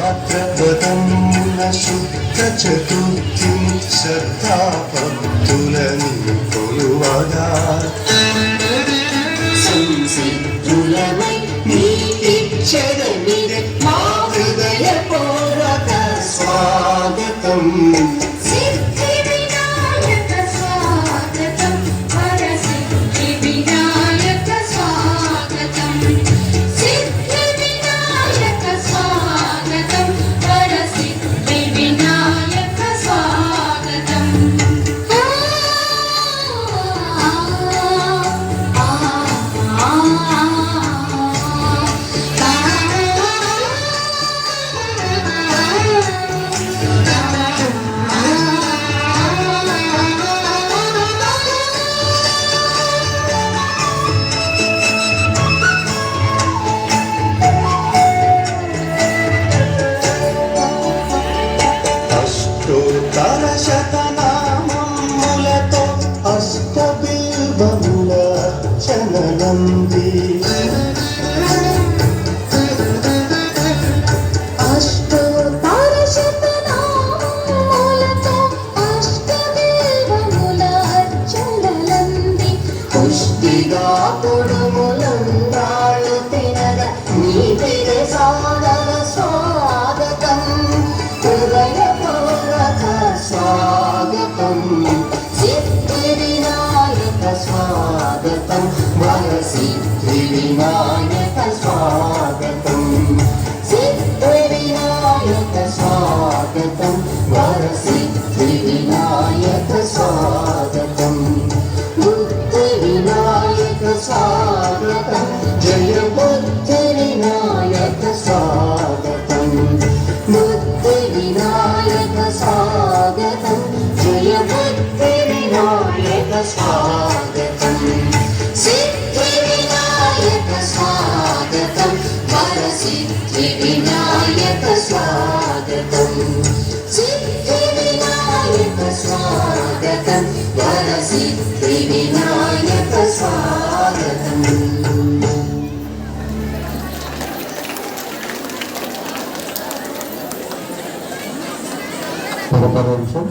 భాద్రపదమున శుద్ధ చతుర్థి శ్రద్ధాభక్తులని కొలువగా. అష్టబిల్వముల చననంది వినాయక స్వాగతం జయ భక్తి వినాయక స్వాగతం సిద్ధి వినాయక స్వాగతం వర సిద్ధి వినాయక స్వాగతం సిద్ధి వినాయక స్వాగతం వర సిద్ధి వినాయక స్వాగతం কথা বলছেন